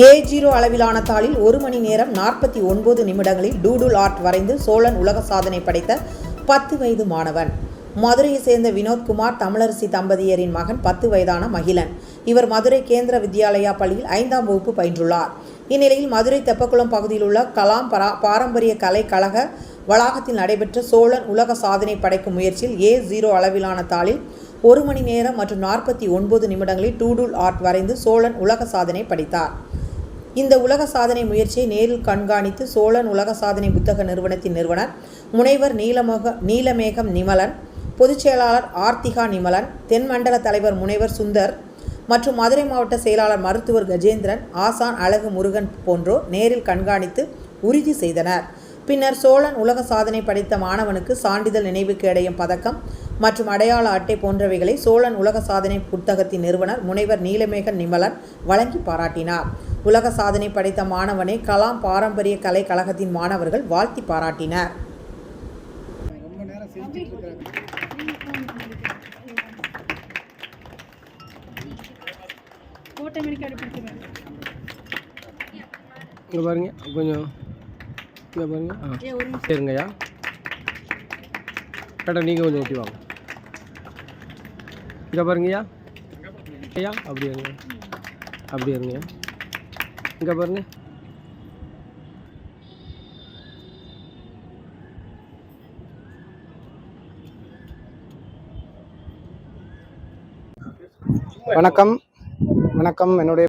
ஏ zero அளவிலான தாளில் ஒரு மணி நேரம் நாற்பத்தி ஒன்பது நிமிடங்களில் டூடுல் ஆர்ட் வரைந்து சோழன் உலக சாதனை படைத்த பத்து வயது மாணவன். மதுரையை சேர்ந்த வினோத்குமார் தமிழரசி தம்பதியரின் மகன் பத்து வயதான மகிழன். இவர் மதுரை கேந்திர வித்யாலயா பள்ளியில் ஐந்தாம் வகுப்பு பயின்றுள்ளார். இந்நிலையில் மதுரை தெப்பக்குளம் பகுதியில் உள்ள கலாம் பரா பாரம்பரிய கலை கழக வளாகத்தில் நடைபெற்ற சோழன் உலக சாதனை படைக்கும் முயற்சியில் ஏ ஜீரோ அளவிலான தாளில் ஒரு மணி நேரம் மற்றும் நாற்பத்தி ஒன்பது நிமிடங்களில் டூடூல் ஆர்ட் வரைந்து சோழன் உலக சாதனை படைத்தார். இந்த உலக சாதனை முயற்சியை நேரில் கண்காணித்து சோழன் உலக சாதனை புத்தக நிறுவனத்தின் நிறுவனர் முனைவர் நீலமோக நீலமேகம் நிமலன் பொதுச் செயலாளர் ஆர்த்திகா நிமலன் தென்மண்டல தலைவர் முனைவர் சுந்தர் மற்றும் மதுரை மாவட்ட செயலாளர் மருத்துவர் கஜேந்திரன் ஆசான் அழகு முருகன் போன்றோர் நேரில் கண்காணித்து உறுதி செய்தனர். பின்னர் சோழன் உலக சாதனை படைத்த மாணவனுக்கு சான்றிதழ் நினைவுக்கு அடையும் பதக்கம் மற்றும் அடையாள அட்டை போன்றவைகளை சோழன் உலக சாதனை புத்தகத்தின் நிறுவனர் முனைவர் நீலமேகன் நிமலன் வழங்கி பாராட்டினார். உலக சாதனை படைத்த மாணவனை கலாம் பாரம்பரிய கலை கழகத்தின் மாணவர்கள் வாழ்த்தி பாராட்டினர். பாருங்க கொஞ்சம் இங்கே பாருங்க. ஆ. ஏ ஒரு நிமிஷம். சரிங்கய்யா கரெக்டாக நீங்கள் கொஞ்சம் ஊட்டி வாங்க. இங்கே பாருங்கய்யா ஐயா. அப்படி இருங்க. அப்படி இருங்க இங்கே பாருங்க. வணக்கம். வணக்கம். என்னுடைய